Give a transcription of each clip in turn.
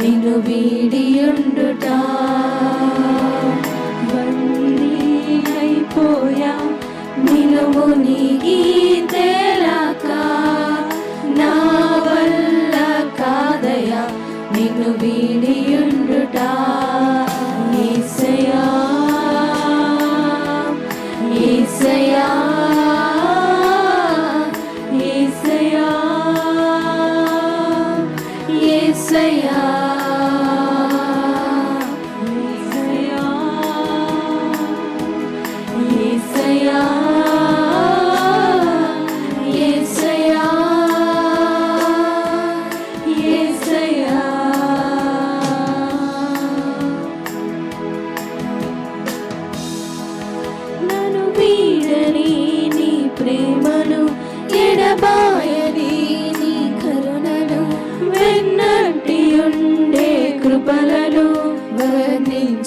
నిన్ను వీడియుండుట. బందీ అయిపోయా నిలువు నీ గీతే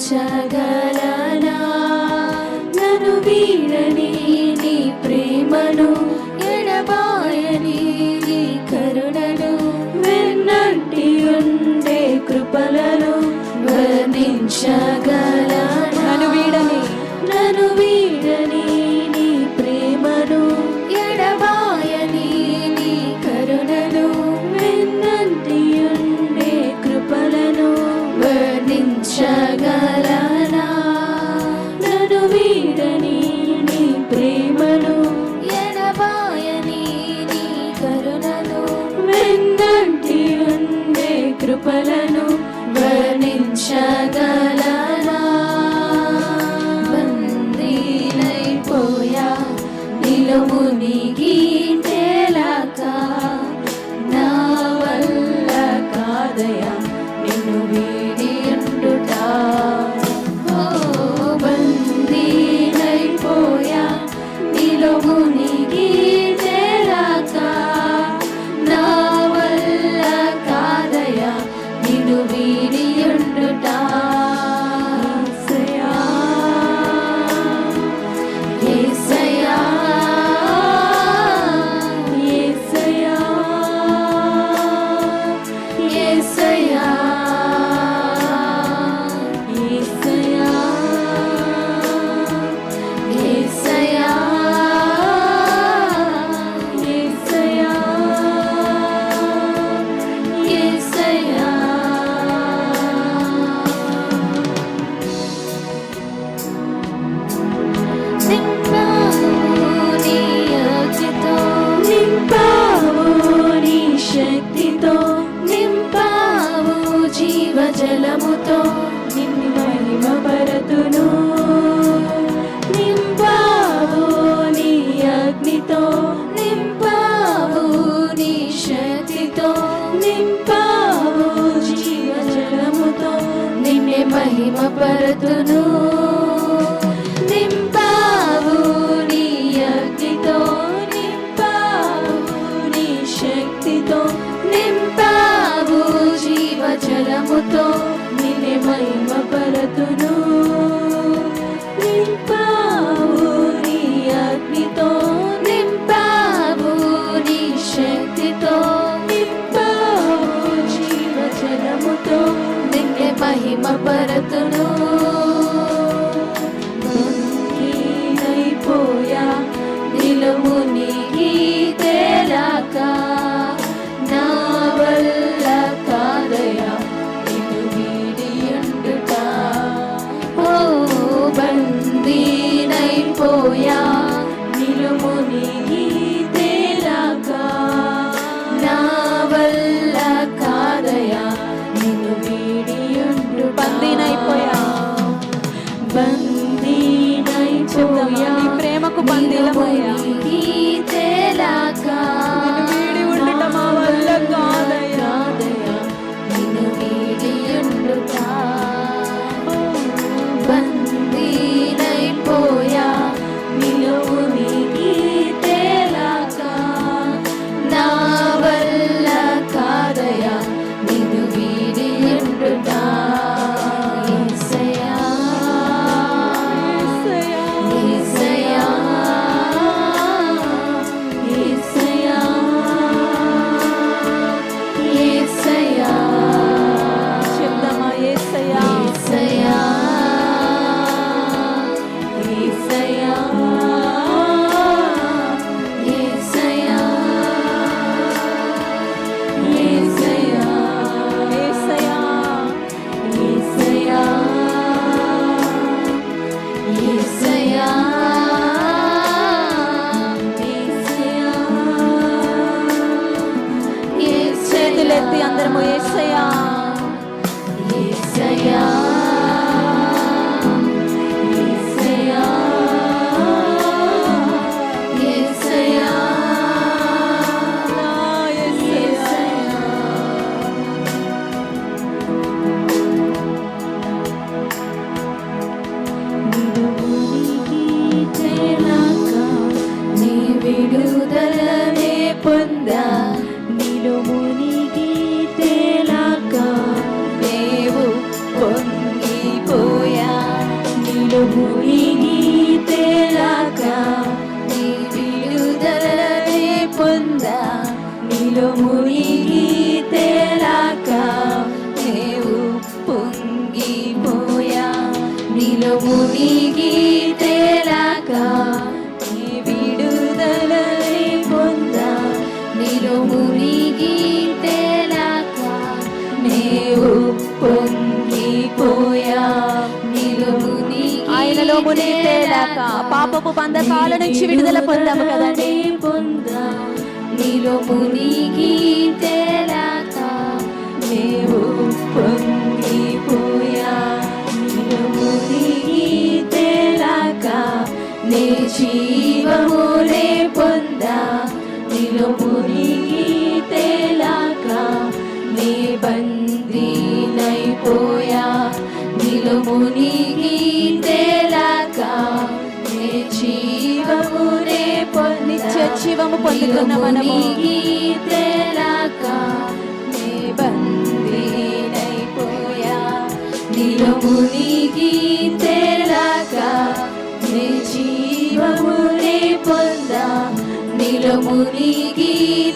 Shaga. మహిమను ఎడబాయని నీ కరుణను వెన్నంటి ఉండే కృపలను వర్ణించగలనా? బందీలైపోయా నిలుమునిగి బలపరతును నింపావు నీ అగ్నితో నింపావు నీ శక్తితో. నింపావు జీవజలముతో మునిగి తేలాక నీ విడుదలనే పొందా. నీలో మునిగి తేలాక నీవు పొంగిపోయా. నీలో మునిగి ఆయనలో మునిగి తేలాక పాపపు బంధకాల నుంచి విడుదల పొందాము కదండి. పొందా. నీలో మునిగి తేలాక నీవు పొంగిపోయా మునిగి తేలాక నీ జీవమునే నిత్య జీవము పొందుకున్న మనము? తేలాక నీ బందీనైపోయా. నీలో మునిగి తేలాక నీ జీవమునే పొందా. నీలో మునిగి